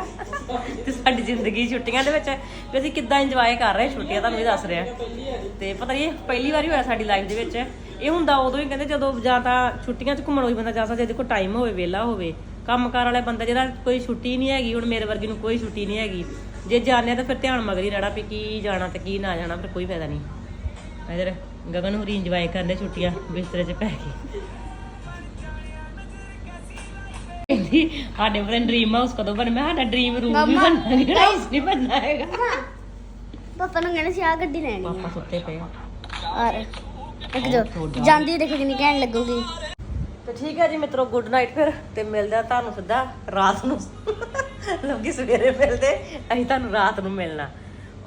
ਤੇ ਸਾਡੀ ਜ਼ਿੰਦਗੀ ਛੁੱਟੀਆਂ ਦੇ ਵਿੱਚ ਵੀ ਅਸੀਂ ਕਿੱਦਾਂ ਇੰਜੋਏ ਕਰ ਰਹੇ ਛੁੱਟੀਆਂ ਤੁਹਾਨੂੰ ਵੀ ਦੱਸ ਰਿਹਾ। ਤੇ ਪਤਾ ਨਹੀਂ ਇਹ ਪਹਿਲੀ ਵਾਰੀ ਹੋਇਆ ਸਾਡੀ ਲਾਈਫ ਦੇ ਵਿੱਚ। ਇਹ ਹੁੰਦਾ ਉਦੋਂ ਹੀ ਕਹਿੰਦੇ ਜਦੋਂ ਜਾਂ ਤਾਂ ਛੁੱਟੀਆਂ 'ਚ ਘੁੰਮਣ ਹੋਈ ਬੰਦਾ ਜਾ ਸਕਦਾ ਜੇ ਕੋਲ ਟਾਈਮ ਹੋਵੇ, ਵਿਹਲਾ ਹੋਵੇ। ਕੰਮਕਾਰ ਵਾਲੇ ਬੰਦਾ ਜਿਹੜਾ ਕੋਈ ਛੁੱਟੀ ਨਹੀਂ ਹੈਗੀ, ਹੁਣ ਮੇਰੇ ਵਰਗੀ ਨੂੰ ਕੋਈ ਛੁੱਟੀ ਨਹੀਂ ਹੈਗੀ। ਜੇ ਜਾਣਿਆ ਤਾਂ ਫਿਰ ਧਿਆਨ ਮਗਰ ਹੀ ਰਹਿਣਾ ਵੀ ਕੀ ਜਾਣਾ ਤੇ ਕੀ ਨਾ ਜਾਣਾ, ਫਿਰ ਕੋਈ ਫਾਇਦਾ ਨਹੀਂ। ਇਧਰ। ਗਗਨ ਹੋਰੀ ਇੰਜੋਏ ਕਰਦੇ ਛੁੱਟੀਆਂ ਬਿਸਤਰੇ 'ਚ ਪੈ ਕੇ। ਕਹਿੰਦੀ ਸਾਡੇ ਬਰਨ ਡ੍ਰੀਮ ਹਾਊਸ ਕਦੋਂ ਬਣੇ ਮੈਂ ਸਾਡਾ ਡ੍ਰੀਮ ਰੂਮ ਵੀ ਬਣਨਾ ਨਹੀਂ ਹਾਊਸ ਨਹੀਂ ਬਣਨਾ ਹੈਗਾ। ਪਾਪਾ ਨੂੰ ਕਹਿੰਦੇ ਸੀ ਆ ਗੱਡੀ ਲੈਣੀ ਪਾਪਾ ਸੁੱਤੇ ਪਏ ਆ। ਔਰ ਇੱਕ ਜੋ ਜਾਂਦੀ ਦੇਖ ਕਿੰਨੀ ਕਹਿਣ ਲੱਗੂਗੀ। ਤੇ ਠੀਕ ਹੈ ਜੀ ਮਿੱਤਰੋ ਗੁੱਡ ਨਾਈਟ ਫਿਰ ਤੇ ਮਿਲਦੇ ਆ ਤੁਹਾਨੂੰ ਸਿੱਧਾ ਰਾਤ ਨੂੰ। ਲੋਕੀ ਸਵੇਰੇ ਮਿਲਦੇ ਅਸੀਂ ਤੁਹਾਨੂੰ ਰਾਤ ਨੂੰ ਮਿਲਣਾ।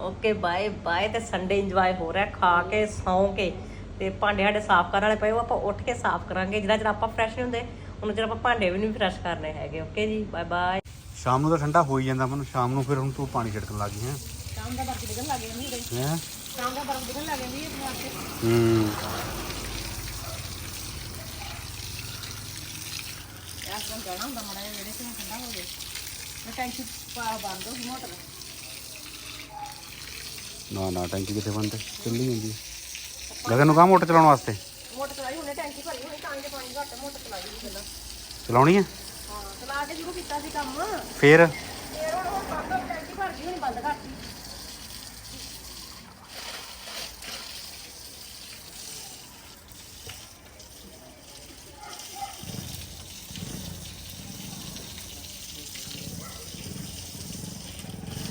ਓਕੇ ਬਾਏ ਬਾਏ ਤੇ ਸੰਡੇ ਇੰਜੋਏ ਹੋ ਰਿਹਾ ਖਾ ਕੇ ਸੌਂ ਕੇ। ਤੇ ਭਾਂਡੇ ਸਾਡੇ ਸਾਫ਼ ਕਰਨ ਵਾਲੇ ਪਏ ਉਹ ਆਪਾਂ ਉੱਠ ਕੇ ਸਾਫ਼ ਕਰਾਂਗੇ। ਜਿਹੜਾ ਜਿਹੜਾ ਆਪਾਂ ਫਰੈਸ਼ ਨਹੀਂ ਹੁੰਦੇ ਉਹਨਾਂ ਚਿਰ ਆਪਾਂ ਭਾਂਡੇ ਵੀ ਨਹੀਂ ਫਰੈਸ਼ ਕਰਨੇ ਹੈਗੇ ਓਕੇ ਜੀ? Bye bye. ਸ਼ਾਮ ਨੂੰ ਤਾਂ ਠੰਡਾ ਹੋ ਹੀ ਜਾਂਦਾ ਮੈਨੂੰ ਸ਼ਾਮ ਨੂੰ ਫਿਰ ਹੁਣ ਤੂੰ ਪਾਣੀ ਛਿੜਕਣ ਲੱਗ ਗਈ ਹੈ। ਸ਼ਾਮ ਦਾ ਬਰਫ ਡਿੱਗਣ ਲੱਗ ਜਾਂਦੀ ਹੈ ਹੈ? ਸ਼ਾਮ ਦਾ ਬਰਫ ਡਿੱਗਣ ਲੱਗ ਜਾਂਦੀ ਹੈ ਯਾਰ ਕੰਮ ਜਾਣਾ ਹੁੰਦਾ ਮੜਾ ਜਿਹਾ ਜਿਹੜੇ ਤੇ ਠੰਡਾ ਹੋ ਜਾਏ। ਮੈਂ ਟੈਂਕੀ ਪਾ ਬੰਦ ਹੋ ਗਈ ਮੋਟਰ। ਨਾ ਨਾ ਟੈਂਕੀ ਕਿੱਥੇ ਬੰਦ ਹੈ? ਚੱਲੀ ਜਾਂਦੀ ਹੈ। ਗਗਨ ਨੂੰ ਕਹਾਂ ਮੋਟਰ ਚਲਾਉਣ ਵਾਸਤੇ? ਮੋਟਰ ਚਲਾਈ ਹੁਣੇ ਟੈਂਕੀ ਭਰੀ ਹੋਈ ਤਾਂ ਕਿ ਪਾਣੀ ਘੱਟ ਮੋਟਰ ਚਲਾਈ ਹੋਈ ਪਹਿਲਾਂ। ਚਲਾਉਣੀ ਹੈ? ਹਾਂ ਚਲਾ ਕੇ ਸ਼ੁਰੂ ਕੀਤਾ ਸੀ ਕੰਮ। ਫੇਰ? ਫੇਰ ਹੁਣ ਟੈਂਕੀ ਭਰ ਗਈ ਹੁਣ ਬੰਦ ਕਰਤੀ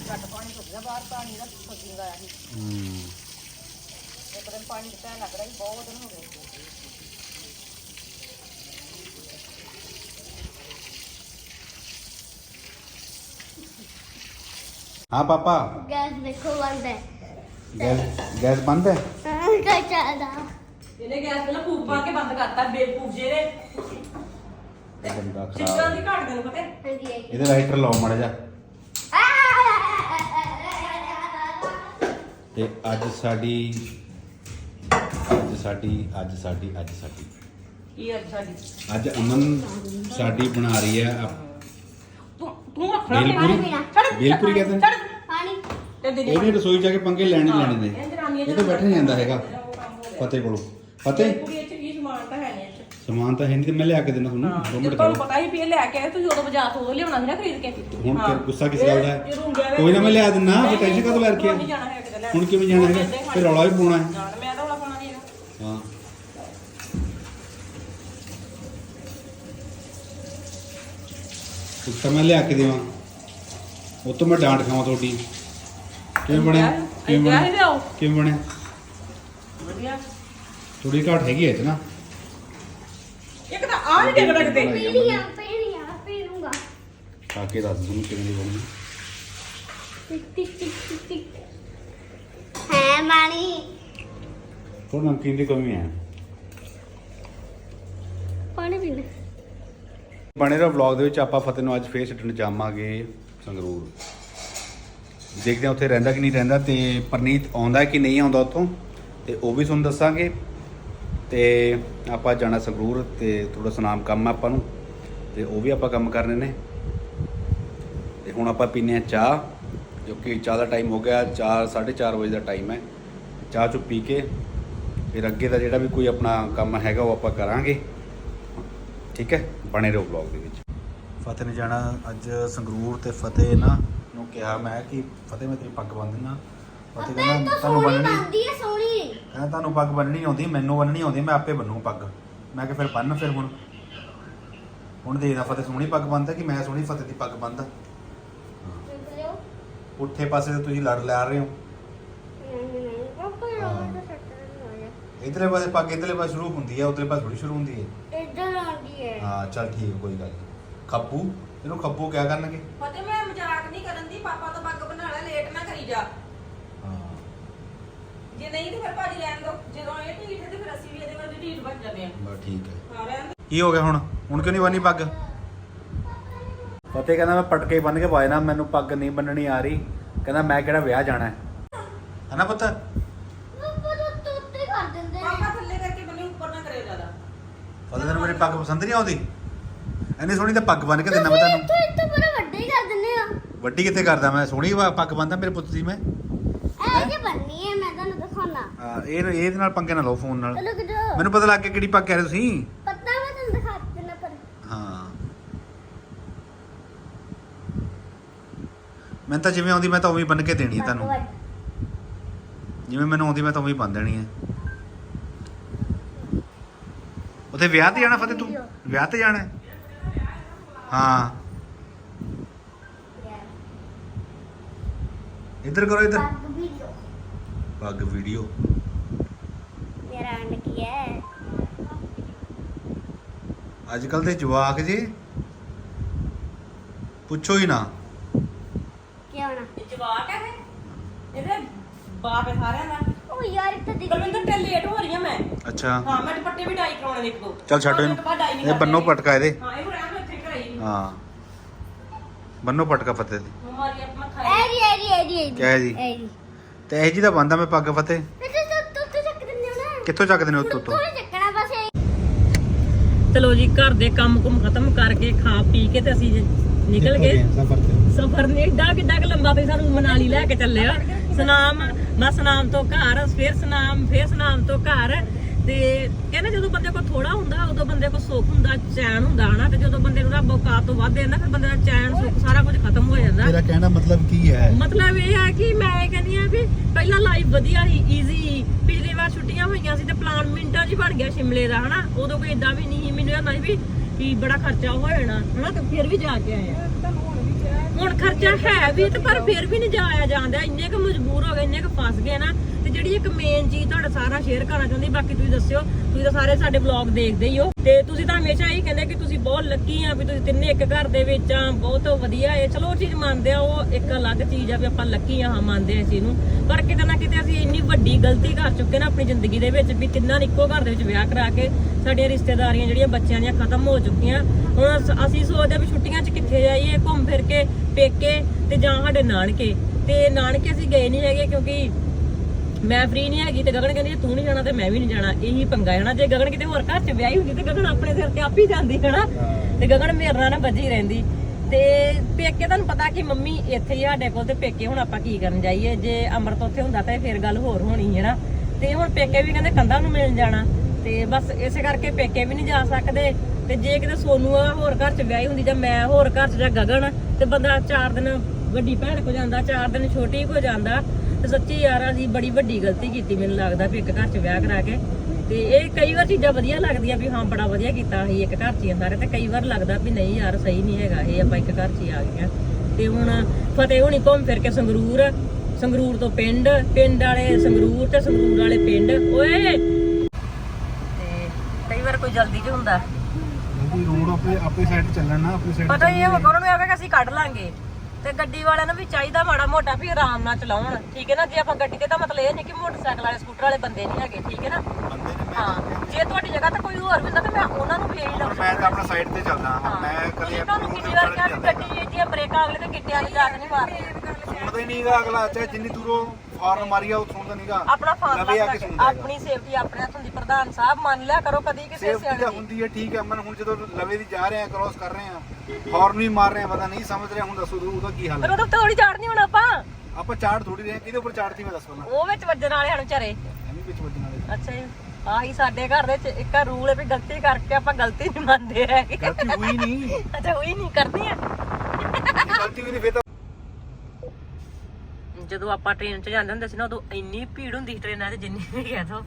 ਘੱਟ ਪਾਣੀ ਸੁੱਕ ਗਿਆ ਬਾਹਰ ਪਾਣੀ ਦਾ ਸੋਚਿੰਗ ਆਇਆ ਸੀ ਹੂੰ। ਇੱਕ ਦਿਨ ਪਾਣੀ ਦਿੱਤਾ ਲੱਗ ਰਿਹਾ ਸੀ ਬਹੁਤ ਦਿਨ ਹੋ ਗਏ। ਹਾਂ ਪਾਪਾ। ਗੈਸ ਦੇਖੋ ਬੰਦ ਹੈ। ਗੈਸ ਗੈਸ ਬੰਦ ਹੈ? ਕੱਚਾ ਦਾ ਇਹਨੇ ਗੈਸ ਪਹਿਲਾਂ ਫੂਕ ਪਾ ਕੇ ਬੰਦ ਕਰਤਾ ਬੇਵਕੂਫ ਜਿਹੇ ਬੰਦਾ ਚੀਜ਼ਾਂ ਦੀ ਘਾਟ ਤੈਨੂੰ ਪਤਾ ਇਹਦੇ ਲਾਈਟਰ ਲਾਓ ਮੜ ਜਾ ਤੇ ਅੱਜ ਸਾਡੀ ਅੱਜ ਸਾਡੀ ਅੱਜ ਸਾਡੀ ਅੱਜ ਸਾਡੀ। ਕੀ ਅੱਜ ਸਾਡੀ? ਅੱਜ ਅਮਨ ਸਾਡੀ ਬਣਾ ਰਹੀ ਹੈ ਤੂੰ ਤੂੰ ਰੱਖਣਾ ਬੇਲਪੂਰੀ ਬੇਲਪੂਰੀ ਕਹਿੰਦੇ ਪਾਣੀ। ਤੇ ਦਿਨੇ ਇਹਨੇ ਰਸੋਈ ਜਾ ਕੇ ਪੰਗੇ ਲੈਣੇ ਲੈਣੇ ਨੇ। ਇਹ ਤਾਂ ਬੈਠ ਨਹੀਂ ਜਾਂਦਾ ਹੈਗਾ। ਫਤਿਹ ਕੋਲੋਂ। ਫਤਿਹ? ਕੀ ਸਮਾਨ ਤਾਂ ਹੈ ਨਹੀਂ ਸਮਾਨ ਤਾਂ ਹੈ ਤੇ ਮੈਂ ਲਿਆ ਕੇ ਦੇਣਾ ਤੁਹਾਨੂੰ। ਦੋ ਜੇ ਮਿੰਟ ਤੁਹਾਨੂੰ ਪਤਾ ਹੀ ਵੀ ਇਹ ਲੈ ਕੇ ਆਏ ਤੁਸੀਂ ਉਦੋਂ ਬਾਜ਼ਾਰ ਤੋਂ ਲਿਆਉਣਾ ਸੀ ਨਾ ਖਰੀਦ ਕੇ। ਹੁਣ ਹਾਂ। ਗੁੱਸਾ ਕਿਸ ਗੱਲ ਦਾ ਜਦੋਂ ਹੈ ਕੋਈ ਨਾ ਮੈਂ ਲਿਆ ਦਿੰਨਾ ਨਹੀਂ, ਫਿਰ ਟੈਨਸ਼ਨ ਕਦੋਂ ਲੈ ਰੱਖੀ ਹੁਣ ਹੁਣ ਕਿਵੇਂ ਜਾਣਾ ਹੈਗਾ? ਫਿਰ ਰੌਲਾ ਵੀ ਪਾਉਣਾ ਹੈ। ਜਾਣ ਮੈਂ ਤਾਂ ਰੌਲਾ ਪਾਉਣਾ ਨਹੀਂ ਹੈਗਾ। ਹਾਂ। ਇੱਕ ਤਾਂ ਮੈਂ ਲਿਆ ਕੇ ਦੇਵਾਂ। ਉਹ ਤੋਂ ਮੈਂ ਡਾਂਟ ਖਾਵਾਂ ਤੁਹਾਡੀ। ਕਿਵੇਂ ਬਣਿਆ? ਕਿਵੇਂ ਕਿਆ ਬਣਿਆ? ਲਿਆਓ। ਕਿਵੇਂ ਬਣਿਆ? ਵਧੀਆ। ਥੋੜੀ ਘਾਟ ਹੈਗੀ ਇਹ 'ਚ ਨਾ। ਇੱਕ ਤਾਂ ਆ ਨਹੀਂ ਡਿੱਗਦਾ ਕਿਤੇ। ਪੀੜੀਆਂ ਪੀੜੀਆਂ ਪੀੜੂੰਗਾ ਖਾ ਕੇ ਦੱਸ ਤੁਹਾਨੂੰ ਕਿਵੇਂ ਦੀ ਬਣੀ ਟਿਕ ਟਿਕ ਟਿਕ ਟਿਕ। ਹੈ ਮਾਣੀ ਥੋੜਾ ਨਮਕੀਨ ਦੀ ਕਮੀ ਹੈ। ਪਾਣੀ ਪੀਣਾ ਬਣੇ ਰਹੋ ਵਲੌਗ ਦੇ ਵਿੱਚ ਆਪਾਂ ਫਤਿਹ ਨੂੰ ਅੱਜ ਫੇਰ ਛੱਡਣ ਜਾਵਾਂਗੇ ਸੰਗਰੂਰ। ਦੇਖਦੇ ਹਾਂ ਉੱਥੇ ਰਹਿੰਦਾ ਕਿ ਨਹੀਂ ਰਹਿੰਦਾ ਤੇ ਪਰਨੀਤ ਆਉਂਦਾ ਕਿ ਨਹੀਂ ਆਉਂਦਾ ਉੱਥੋਂ ਤੇ ਉਹ ਵੀ ਤੁਹਾਨੂੰ ਦੱਸਾਂਗੇ। ਤੇ ਆਪਾਂ ਜਾਣਾ ਸੰਗਰੂਰ ਤੇ ਥੋੜਾ ਸੁਨਾਮ ਕੰਮ ਆ ਆਪਾਂ ਨੂੰ ਤੇ ਉਹ ਵੀ ਆਪਾਂ ਕੰਮ ਕਰਨੇ ਨੇ। ਤੇ ਹੁਣ ਆਪਾਂ ਪੀਨੇ ਆ ਚਾਹ। ਜੋ ਕਿ ਚਾਹ ਦਾ ਟਾਈਮ ਹੋ ਗਿਆ 4 4:30 ਵਜੇ ਦਾ ਟਾਈਮ ਹੈ। ਚਾਹ ਚੁ ਪੀ ਕੇ ਫਿਰ ਅੱਗੇ ਦਾ ਜਿਹੜਾ ਵੀ ਕੋਈ ਆਪਣਾ ਕੰਮ ਹੈਗਾ ਉਹ ਆਪਾਂ ਕਰਾਂਗੇ। ਠੀਕ ਹੈ? ਬਣੇ ਰਹੋ ਵਲੌਗ ਦੇ ਵਿੱਚ। ਫਤਿਹ ਨੇ ਜਾਣਾ ਅੱਜ ਸੰਗਰੂਰ ਤੇ ਫਤਿਹ ਨਾ ਨੂੰ ਕਿਹਾ ਮੈਂ ਕਿ ਫਤਿਹ ਮੈਂ ਤੇਰੀ ਪੱਗ ਬੰਨ ਦਿੰਦਾ। ਫਤਿਹ ਕਹਿੰਦਾ ਤੁਹਾਨੂੰ ਬੰਨਣੀ ਬੰਦੀ ਹੈ ਸੋਹਣੀ। ਕਹਿੰਦਾ ਤੁਹਾਨੂੰ ਪੱਗ ਬੰਨਣੀ ਆਉਂਦੀ ਮੈਨੂੰ ਬੰਨਣੀ ਆਉਂਦੀ ਮੈਂ ਆਪੇ ਬੰਨੂ ਪੱਗ। ਮੈਂ ਕਿ ਫਿਰ ਬੰਨ ਫਿਰ ਹੁਣ। ਹੁਣ ਦੇਖਦਾ ਫਤਿਹ ਸੋਹਣੀ ਪੱਗ ਬੰਨਦਾ ਕਿ ਮੈਂ ਸੋਹਣੀ ਫਤਿਹ ਦੀ ਪੱਗ ਬੰਨਦਾ ਪੁੱਠੇ ਪਾਸੇ ਤੇ ਤੁਸੀਂ ਲੜ ਲੈ ਰਹੇ ਹੋ। ਨਹੀਂ ਨਹੀਂ ਪਾਪਾ ਯਾਰ ਤਾਂ ਸੱਟ ਨਹੀਂ ਇਧਰਲੇ ਪਾਸੇ ਪੱਗ ਇਧਰਲੇ ਪਾਸੇ ਸ਼ੁਰੂ ਹੁੰਦੀ ਹੈ ਉਧਰਲੇ ਪਾਸੇ ਥੋੜੀ ਸ਼ੁਰੂ ਹੁੰਦੀ ਹੈ ਇੱਧਰ ਆਉਂਦੀ ਹੈ ਹਾਂ ਚੱਲ ਠੀਕ ਹੈ ਕੋਈ ਗੱਲ ਨਹੀਂ ਖੱਪੂ ਇਹਨੂੰ ਖੱਪੂ ਕਿਆ ਕਰਨਗੇ? ਫਤਿਹ ਮੈਂ ਮਜ਼ਾਕ ਨਹੀਂ ਕਰਨ ਦੀ ਪਾਪਾ ਤੋਂ ਪੱਗ ਬਣਾ ਲੈ ਲੇਟ ਨਾ ਕਰੀ ਜਾ। ਹਾਂ। ਜੇ ਨਹੀਂ ਤੇ ਫਿਰ ਭਾਜੀ ਰਹਿਣ ਦੋ ਜਦੋਂ ਇਹ ਢੀਠ ਹੈ ਤੇ ਫਿਰ ਅਸੀਂ ਵੀ ਇਹਦੇ ਵਰਗੇ ਢੀਠ ਬਣ ਜਾਂਦੇ ਆ। ਬਸ ਠੀਕ ਹੈ ਹਾਂ ਰਹਿਣ ਦਿਓ। ਕੀ ਹੋ ਗਿਆ ਹੁਣ? ਹੁਣ ਕਿਉਂ ਨਹੀਂ ਬੰਨੀ ਪੱਗ? ਫਤਿਹ ਕਹਿੰਦਾ ਮੈਂ ਪਟਕੇ ਬੰਨ ਕੇ ਨਾ ਮੈਨੂੰ ਪੱਗ ਨਹੀਂ ਬੰਨਣੀ ਆ ਰਹੀ। ਕਹਿੰਦਾ ਮੈਂ ਕਿਹੜਾ ਵਿਆਹ ਜਾਣਾ ਹੈ? ਹਨਾ ਪੁੱਤ? ਪਾਪਾ ਤਾਂ ਤੋਤੇ ਕਰ ਦਿੰਦੇ ਨੇ। ਪਾਪਾ ਥੱਲੇ ਕਰਕੇ ਬੰਨੇ ਉੱਪਰ ਨਾ ਕਰਿਓ ਜ਼ਿਆਦਾ। ਫਤਿਹ ਤੈਨੂੰ ਮੇਰੀ ਪੱਗ ਪਸੰਦ ਨਹੀਂ ਆਉਂਦੀ? ਇੰਨੀ ਸੋਹਣੀ ਤਾਂ ਪੱਗ ਬੰਨ ਕੇ ਦਿੰਦਾ ਮੈਂ ਤੈਨੂੰ। ਇੱਥੋਂ ਇੱਥੋਂ ਬੜਾ ਵੱਡੇ ਹੀ ਕਰ ਦਿੰਦੇ ਆ ਵੱਡੀ ਕਿੱਥੇ ਕਰਦਾ ਮੈਂ? ਸੋਹਣੀ ਵਾ- ਪੱਗ ਬੰਨਦਾ ਮੇਰੇ ਪੁੱਤ ਦੀ ਮੈਂ? ਇਹ ਜੇ ਬੰਨੀ ਹੈ ਮੈਂ ਤੁਹਾਨੂੰ ਦਿਖਾਉਣਾ। ਹਾਂ, ਇਹ ਇਹਦੇ ਨਾਲ ਪੰਗੇ ਨਾ ਲਓ ਫੋਨ ਨਾਲ। ਚਲੋ ਕਿਦੋਂ ਮੈਨੂੰ ਪਤਾ ਲੱਗ ਗਿਆ ਕਿਹੜੀ ਪੱਗ ਕਹਿ ਰਹੇ ਤੁਸੀਂ ਪਤਾ ਮੈਂ ਤੁਹਾਨੂੰ ਦਿਖਾ ਦੇਣਾ ਪਰ ਹਾਂ ਮੈਂ ਤਾਂ ਜਿਵੇਂ ਆਉਂਦੀ ਮੈਂ ਤਾਂ ਉਵੇਂ ਹੀ ਬੰਨ ਕੇ ਦੇਣੀ ਹੈ ਤੁਹਾਨੂੰ। ਜਿਵੇਂ ਮੈਨੂੰ ਆਉਂਦੀ ਮੈਂ ਤਾਂ ਉਵੇਂ ਹੀ ਬੰਨ ਦੇਣੀ ਹੈ। ਉਥੇ ਵਿਆਹ ਤੇ ਜਾਣਾ ਫਤਿਹ ਤੂੰ? ਵਿਆਹ ਤੇ ਜਾਣਾ ਹੈ? ਇੱਧਰ ਕਰੋ ਇੱਧਰ। ਪੱਗ ਵੀਡੀਓ। ਮੇਰਾ ਅੰਡ ਕੀ ਹੈ? ਅੱਜ ਕੱਲ ਦੇ ਜਵਾਕ ਜੀ ਪੁੱਛੋ ਹੀ ਨਾ। ਜਵਾਕ ਹੈ ਇਹ। ਇਹਦੇ ਬਾਪ ਹੈ ਸਾਰਿਆਂ ਦਾ। ਉਹ ਯਾਰ ਇੱਥੇ ਦੇਖ। ਬਲਵਿੰਦਰ ਤੇ ਲੇਟ ਹੋ ਰਹੀ ਆ ਮੈਂ। ਅੱਛਾ। ਹਾਂ ਮੈਂ ਦੁਪੱਟੇ ਵੀ ਡਾਈ ਕਰਾਉਣੇ ਨੇ ਇੱਕ ਦੋ। ਚੱਲ ਛੱਡੋ ਇਹਨੂੰ। ਇਹ ਬੰਨੋ। ਪਟਕਾ ਇਹਦੇ। ਹਾਂ ਇਹਨੂੰ ਰਹਿਣ ਦੋ ਇੱਥੇ ਕਰਾਈ। ਹਾਂ। ਬੰਨੋ ਪਟਕਾ ਫਤਿਹ ਦੀ। ਹਮਾਰੀ ਆਪਣਾ ਖਾਈ ਐਰੀ ਐਰੀ ਐਰੀ ਐਰੀ ਕਿਆ ਹੈ ਜੀ? ਐਰੀ ਤੇ ਇਹ ਜੀ ਦਾ ਬੰਦਾ ਮੈਂ ਪੱਗ ਫਤਿਹ ਤੇ ਤੂੰ ਤੂੰ ਤੂੰ ਚੱਕ ਦਿੰਦੇ ਹੋ ਨਾ। ਕਿੱਥੋਂ ਚੱਕਦੇ ਨੇ ਉੱਤੋਂ ਤੂੰ ਤੋਂ ਚੱਕਣਾ ਬਸ ਇਹ ਚਲੋ ਜੀ ਘਰ ਦੇ ਕੰਮ ਕੁਮ ਖਤਮ ਕਰਕੇ ਖਾ ਪੀ ਕੇ ਤੇ ਅਸੀਂ ਨਿਕਲ ਗਏ। ਸਫਰ ਨੇ ਏਡਾ ਕਿੱਡਾ ਕੁ ਲੰਬਾ ਤੇ ਸਾਨੂੰ ਮਨਾਲੀ ਲੈ ਕੇ ਚੱਲਿਆ ਸਨਾਮ ਮੈਂ ਸਨਾਮ ਤੋਂ ਘਰ ਫਿਰ ਸਨਾਮ ਫਿਰ ਸਨਾਮ ਤੋਂ ਘਰ। ਤੇ ਕਹਿੰਦੇ ਜਦੋਂ ਬੰਦੇ ਕੋਲ ਥੋੜਾ ਹੁੰਦਾ ਉਦੋਂ ਬੰਦੇ ਕੋਲ ਸੁੱਖ ਹੁੰਦਾ ਚੈਨ ਹੁੰਦਾ ਹਨਾ? ਤੇ ਜਦੋਂ ਬੰਦੇ ਨੂੰ ਰੱਬ ਔਕਾਤ ਤੋਂ ਵੱਧ ਜਾਂਦਾ ਫਿਰ ਬੰਦੇ ਦਾ ਚੈਨ ਸੁੱਖ ਸਾਰਾ ਕੁਝ ਖਤਮ ਹੋ ਜਾਂਦਾ। ਤੇਰਾ ਕਹਿਣਾ ਮਤਲਬ ਕੀ ਹੈ? ਮਤਲਬ ਇਹ ਹੈ ਕਿ ਮੈਂ ਇਹ ਕਹਿੰਦੀ ਆ ਵੀ ਪਹਿਲਾਂ ਲਾਈਫ ਵਧੀਆ ਸੀ ਈਜ਼ੀ ਪਿਛਲੀ ਵਾਰ ਛੁੱਟੀਆਂ ਹੋਈਆਂ ਸੀ ਤੇ ਪਲਾਨ ਮਿੰਟਾਂ 'ਚ ਬਣ ਗਿਆ ਸ਼ਿਮਲੇ ਦਾ ਹਨਾ? ਉਦੋਂ ਕੋਈ ਇਦਾਂ ਵੀ ਨਹੀਂ ਸੀ ਮੈਨੂੰ ਇਹ ਨਹੀਂ ਵੀ ਵੀ ਬੜਾ ਖਰਚਾ ਹੋ ਜਾਣਾ ਹਨਾ? ਤੇ ਫਿਰ ਵੀ ਜਾ ਕੇ ਆਏ ਆ ਹੁਣ ਖਰਚਾ ਹੈ ਵੀ ਤੇ ਪਰ ਫਿਰ ਵੀ ਨਹੀਂ ਜਾਇਆ ਜਾਂਦਾ। ਇੰਨੇ ਕੁ ਮਜਬੂਰ ਹੋ ਗਏ, ਇੰਨੇ ਕੁ ਫਸ ਗਏ ਨਾ। ਤੇ ਜਿਹੜੀ ਇੱਕ ਮੇਨ ਚੀਜ਼ ਤੁਹਾਡਾ ਸਾਰਾ ਸ਼ੇਅਰ ਕਰਨਾ ਚਾਹੁੰਦੀ, ਬਾਕੀ ਤੁਸੀਂ ਦੱਸਿਓ। ਤੁਸੀਂ ਤਾਂ ਸਾਰੇ ਸਾਡੇ ਵਲੌਗ ਦੇਖਦੇ ਹੀ ਹੋ। ਤੇ ਤੁਸੀਂ ਤਾਂ ਹਮੇਸ਼ਾ ਹੀ ਕਹਿੰਦੇ ਕਿ ਤੁਸੀਂ ਬਹੁਤ ਲੱਕੀ ਆ ਵੀ ਤੁਸੀਂ ਤਿੰਨੇ ਇੱਕ ਘਰ ਦੇ ਵਿੱਚ ਆ, ਬਹੁਤ ਵਧੀਆ ਹੈ ਚਲੋ, ਉਹ ਚੀਜ਼ ਮੰਨਦੇ ਆ, ਉਹ ਇੱਕ ਅਲੱਗ ਚੀਜ਼ ਆ ਵੀ ਆਪਾਂ ਲੱਕੀ ਆ, ਹਾਂ, ਮੰਨਦੇ ਆ ਇਸ ਚੀਜ਼ ਨੂੰ। ਪਰ ਕਿਤੇ ਨਾ ਕਿਤੇ ਅਸੀਂ ਇੰਨੀ ਵੱਡੀ ਗਲਤੀ ਕਰ ਚੁੱਕੇ ਨਾ ਆਪਣੀ ਜ਼ਿੰਦਗੀ ਦੇ ਵਿੱਚ ਵੀ ਤਿੰਨਾਂ ਨੇ ਇੱਕੋ ਘਰ ਦੇ ਵਿੱਚ ਵਿਆਹ ਕਰਾ ਕੇ ਸਾਡੀਆਂ ਰਿਸ਼ਤੇਦਾਰੀਆਂ ਜਿਹੜੀਆਂ ਬੱਚਿਆਂ ਦੀਆਂ ਖਤਮ ਹੋ ਚੁੱਕੀਆਂ। ਹੁਣ ਅਸ- ਸੋਚਦੇ ਵੀ ਛੁੱਟੀਆਂ 'ਚ ਕਿੱਥੇ ਜਾਈਏ ਘੁੰਮ ਫਿਰ ਕੇ ਪੇਕੇ ਤੇ ਜਾਂ ਸਾਡੇ ਨਾਨਕੇ। ਤੇ ਨਾਨਕੇ ਅਸੀਂ ਗਏ ਨਹੀਂ ਹੈਗੇ ਕਿਉਂਕਿ ਮੈਂ ਫ੍ਰੀ ਨਹੀਂ ਹੈਗੀ ਤੇ ਗਗਨ ਕਹਿੰਦੀ ਤੂੰ ਨਹੀਂ ਜਾਣਾ ਤੇ ਮੈਂ ਵੀ ਨਹੀਂ ਜਾਣਾ। ਇਹੀ ਪੰਗਾ ਹੈ ਨਾ ਜੇ ਗਗਨ ਕਿਤੇ ਹੋਰ ਘਰ 'ਚ ਵਿਆਹੀ ਹੁੰਦੀ ਤੇ ਗਗਨ ਆਪਣੇ ਸਿਰ ਤੇ ਆਪ ਹੀ ਜਾਂਦੀ ਹੈ ਨਾ। ਤੇ ਗਗਨ ਮੇਰੇ ਨਾਲ ਨਾ ਵੱਜੀ ਰਹਿੰਦੀ। ਤੇ ਪੇਕੇ ਤੁਹਾਨੂੰ ਪਤਾ ਕਿ ਮੰਮੀ ਇੱਥੇ ਹੀ ਸਾਡੇ ਕੋਲ ਤੇ ਪੇਕੇ ਹੁਣ ਆਪਾਂ ਕੀ ਕਰਨ ਜਾਈਏ? ਜੇ ਅਮਰਤ ਉੱਥੇ ਹੁੰਦਾ ਤਾਂ ਫਿਰ ਗੱਲ ਹੋਰ ਹੋਣੀ ਹੈ ਨਾ। ਤੇ ਹੁਣ ਪੇਕੇ ਵੀ ਕਹਿੰਦੇ ਕੰਧਾਂ ਨੂੰ ਮਿਲਣ ਜਾਣਾ। ਤੇ ਬਸ ਇਸੇ ਕਰਕੇ ਪੇਕੇ ਵੀ ਨਹੀਂ ਜਾ ਸਕਦੇ। ਤੇ ਜੇ ਕਿਤੇ ਸੋਨੂ ਆ ਹੋਰ ਘਰ 'ਚ ਵਿਆਹੀ ਹੁੰਦੀ ਜਾਂ ਮੈਂ ਹੋਰ ਘਰ 'ਚ ਜਾਂ ਗਗਨ, ਤੇ ਬੰਦਾ ਚਾਰ ਦਿਨ ਵੱਡੀ ਭੈਣ ਕੋ ਜਾਂਦਾ, ਚਾਰ ਦਿਨ ਛੋਟੀ ਕੋ ਜਾਂਦਾ, ਤੇ ਸੱਚੀ ਯਾਰ ਅਸੀਂ ਬੜੀ ਵੱਡੀ ਗਲਤੀ ਕੀਤੀ ਮੈਨੂੰ ਲੱਗਦਾ ਵੀ ਇੱਕ ਘਰ 'ਚ ਵਿਆਹ ਕਰਾ ਕੇ। ਤੇ ਇਹ ਕਈ ਵਾਰ ਚੀਜ਼ਾਂ ਵਧੀਆ ਲੱਗਦੀਆਂ ਵੀ ਹਾਂ, ਬੜਾ ਵਧੀਆ ਕੀਤਾ ਅਸੀਂ ਇੱਕ ਘਰ 'ਚ ਹੀ ਸਾਰੇ ਤੇ ਕਈ ਵਾਰ ਲੱਗਦਾ ਵੀ ਨਹੀਂ ਯਾਰ, ਸਹੀ ਨਹੀਂ ਹੈਗਾ ਇਹ, ਆਪਾਂ ਇੱਕ ਘਰ 'ਚ ਹੀ ਆ ਗਏ ਆ। ਤੇ ਹੁਣ ਫਤਿਹ ਹੋਣੀ ਘੁੰਮ ਫਿਰ ਕੇ ਸੰਗਰੂਰ ਸੰਗਰੂਰ ਤੋਂ ਪਿੰਡ ਪਿੰਡ ਵਾਲੇ ਸੰਗਰੂਰ ਤੇ ਸੰਗਰੂਰ ਵਾਲੇ ਪਿੰਡ, ਓਏ! ਤੇ ਕਈ ਵਾਰ ਕੋਈ ਜਲਦੀ 'ਚ ਹੁੰਦਾ। ਜਲਦੀ ਰੋਡ ਆਪਣੀ ਆਪਣੀ ਸਾਈਡ ਚੱਲਣਾ ਨਾ ਆਪਣੀ ਸਾਈਡ ਪਤਾ ਹੀ ਹੈ ਉਹਨਾਂ ਨੂੰ ਆਵੇਗਾ ਅਸੀਂ ਕੱਢ ਲਾਂਗੇ। ਤੇ ਗੱਡੀ ਵਾਲਿਆਂ ਨੂੰ ਵੀ ਚਾਹੀਦਾ ਮਾੜਾ ਮੋਟਾ ਵੀ ਆਰਾਮ ਨਾਲ ਚਲਾਉਣ। ਠੀਕ ਹੈ ਨਾ ਜੇ ਆਪਾਂ ਗੱਡੀ ਤੇ ਤਾਂ ਮਤਲਬ ਇਹ ਨਹੀਂ ਕਿ ਮੋਟਰਸਾਈਕਲ ਵਾਲੇ ਸਕੂਟਰ ਵਾਲੇ ਬੰਦੇ ਨਹੀਂ ਹੈਗੇ ਠੀਕ ਹੈ ਨਾ? ਬੰਦੇ ਨੇ ਹਾਂ ਜੇ ਤੁਹਾਡੀ ਜਗ੍ਹਾ ਤੇ ਕੋਈ ਹੋਰ ਵੀ ਹੁੰਦਾ ਤਾਂ ਮੈਂ ਉਹਨਾਂ ਨੂੰ ਵੇਚ ਲਾਉਂਦਾ ਮੈਂ ਤਾਂ ਆਪਣਾ ਸਾਈਡ ਤੇ ਚੱਲਦਾ ਹਾਂ। ਮੈਂ ਕਦੇ ਤੁਹਾਨੂੰ ਕਿੰਨੀ ਵਾਰ ਕਿਹਾ ਵੀ ਗੱਡੀ ਦੀਆਂ ਬ੍ਰੇਕਾਂ ਅਗਲੇ ਤੇ ਗਿੱਟਿਆਂ 'ਚ ਜਾ ਕੇ ਨਹੀਂ ਮਾਰਦੇ ਸੁਣਦਾ ਹੀ ਨਹੀਂਗਾ ਅਗਲਾ ਚਾਹੇ ਜਿੰਨੀ ਦੂਰੋਂ ਫਾਰਨ ਮਾਰੀ ਆ ਉਹ ਸੁਣਦਾ ਨਹੀਂਗਾ ਆਪਣਾ ਆ ਕੇ ਸੁਣਦਾ ਆਪਣੀ ਸੇਫਟੀ ਆਪਣੇ ਹੱਥ ਹੁੰਦੀ ਪ੍ਰਧਾਨ ਸਾਹਿਬ ਮੰਨ ਲਿਆ ਕਰੋ ਕਦੀ ਕਿਸੇ ਸੇਫਟੀ ਸਿਆਣੇ ਤਾਂ ਦੀ। ਹੁੰਦੀ ਹੈ ਠੀਕ ਹੈ ਮਨ ਹੁਣ ਜਦੋਂ ਲਵੇ ਦੀ ਜਾ ਰਹੇ ਆ ਕ੍ਰੋਸ ਕਰ ਰਹੇ ਆ ਹੌਰਨ ਵੀ ਮਾਰ ਰਹੇ ਆ ਪਤਾ ਨਹੀਂ ਸਮਝ ਰਹੇ ਹੁਣ ਦੱਸੋ ਉਦੋਂ- ਉਹਦਾ ਕੀ ਹਾਲ ਪਰ ਹੈ ਉਦੋਂ ਥੋੜੀ ਚਾੜਨੀ ਹੁਣ ਆਪਾਂ? ਆਪਾਂ ਚਾੜ ਥੋੜੀ ਰਹੇ ਆ, ਕਿਹਦੇ ਉੱਪਰ ਚਾੜਤੀ ਮੈਂ ਦੱਸ ਪਹਿਲਾਂ ਉਹ ਵਿੱਚ ਵੱਜਣ ਵਾਲੇ ਹਨ ਵਿਚਾਰੇ। ਐਵੇਂ ਵਿੱਚ ਵੱਜਣ ਵਾਲੇ ਅੱਛਾ ਜੀ। ਆਹੀ ਸਾਡੇ ਘਰ ਦੇ ਚ ਇੱਕ ਰੂਲ ਹੈ ਵੀ ਗਲਤੀ ਕਰਕੇ ਆਪਾਂ ਗਲਤੀ ਨਹੀਂ ਮੰਨਦੇ ਹੈਗੇ। ਗਲਤੀ ਹੋਈ ਨਹੀਂ। ਅੱਛਾ ਉਹੀ ਨਹੀਂ ਕਰਦੀ ਆ ਗਲਤੀ ਹੋਈ ਨਹੀਂ ਫੇਰ ਤਾਂ ਜਦੋਂ ਆਪਾਂ ਟ੍ਰੇਨ 'ਚ ਜਾਂਦੇ ਹੁੰਦੇ ਸੀ ਨਾ ਉਦੋਂ ਇੰਨੀ ਭੀੜ ਹੁੰਦੀ ਸੀ ਟ੍ਰੇਨਾਂ 'ਚ ਜਿੰਨੀ ਵੀ ਕਹਿ ਦੋ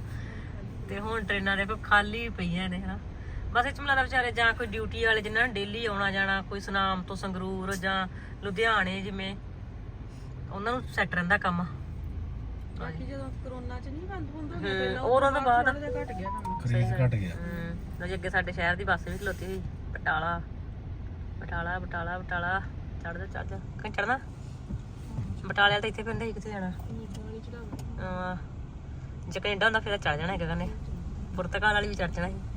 ਤੇ ਹੁਣ ਟ੍ਰੇਨਾਂ ਦੇ ਕੋ ਖਾਲੀ ਪਈਆਂ ਨੇ ਹਨਾ। ਬਸ ਇਹ ਚ ਮਿਲਦਾ ਵਿਚਾਰੇ ਜਾਂ ਕੋਈ ਡਿਊਟੀ ਵਾਲੇ ਜਿਨ੍ਹਾਂ ਨੇ ਡੇਲੀ ਆਉਣਾ ਜਾਣਾ ਕੋਈ ਸੁਨਾਮ ਤੋਂ ਸੰਗਰੂਰ ਜਾਂ ਲੁਧਿਆਣੇ ਜਿਵੇਂ ਉਹਨਾਂ ਨੂੰ ਸੈੱਟ ਰਹਿੰਦਾ ਕੰਮ। ਬਾਕੀ ਜਦੋਂ ਕਰੋਨਾ 'ਚ ਨਹੀਂ ਬੰਦ ਹੁੰਦਾ ਪਹਿਲਾਂ ਉਹਨਾਂ ਤੋਂ ਬਾਅਦ ਘਟ ਗਿਆ ਕੰਮ। ਕ੍ਰੇਜ਼ ਘਟ ਗਿਆ। ਲਓ ਜੀ ਅੱਗੇ ਸਾਡੇ ਸ਼ਹਿਰ ਦੀ ਬੱਸ ਵੀ ਖਲੋਤੀ ਸੀ। ਬਟਾਲਾ ਬਟਾਲਾ ਬਟਾਲਾ ਬਟਾਲਾ ਚੜ ਜਾ ਚੜ ਜਾ। ਕਿੰ ਚੜਨਾ ਬਟਾਲੇ ਤਾਂ ਇੱਥੇ ਪੈਂਦਾ ਸੀ ਕਿੱਥੇ ਜਾਣਾ? ਜੇ ਕੈਨੇਡਾ ਹੁੰਦਾ ਫਿਰ ਚੜ ਜਾਣਾ ਹੈਗਾ ਨੇ ਪੁਰਤਗਾਲ ਵਾਲੀ ਵੀ ਚੜ ਜਾਣਾ ਸੀ।